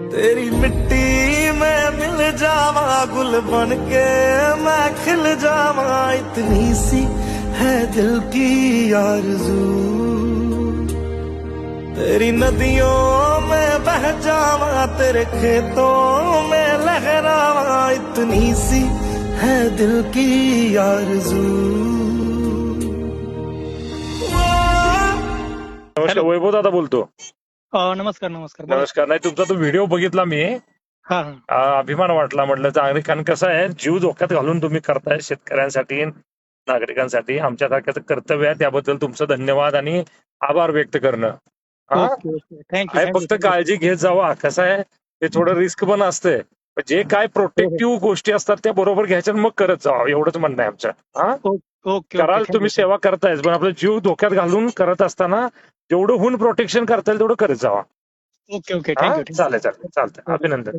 तेरी मिट्टी में मिल जावा गुल बन के मैं खिल जावा। इतनी सी है दिल की आरज़ू। तेरी नदियों में बह जावा तेरे खेतों में लहरावा। इतनी सी है दिल की आरज़ू। नमस्कार वैभव दादा बोलतो अ, नमस्कार नमस्कार. नमस्कार. नाही तुमचा तो व्हिडिओ बघितला मी. हा हा. अभिमान वाटला म्हटलं चांगले कारण कसं आहे जीव धोक्यात घालून तुम्ही करताय शेतकऱ्यांसाठी नागरिकांसाठी आमच्यासारख्याचं कर्तव्य आहे त्याबद्दल तुमचं धन्यवाद आणि आभार व्यक्त करणं. हा? Okay okay. थँक्यू फक्त काळजी घेत जावा. कसं आहे ते थोडं रिस्क पण असते पण जे काय प्रोटेक्टिव्ह गोष्टी असतात त्या बरोबर घ्यायच्या आणि मग करत जावा. एवढंच म्हणणं आहे आमचं. हा? ओके कराल तुम्ही सेवा करतायच पण आपला जीव धोक्यात घालून करत असताना जेवढं होऊन प्रोटेक्शन करता येईल तेवढं करत जावा. ओके ओके चालेल चालेल चालतंय. अभिनंदन.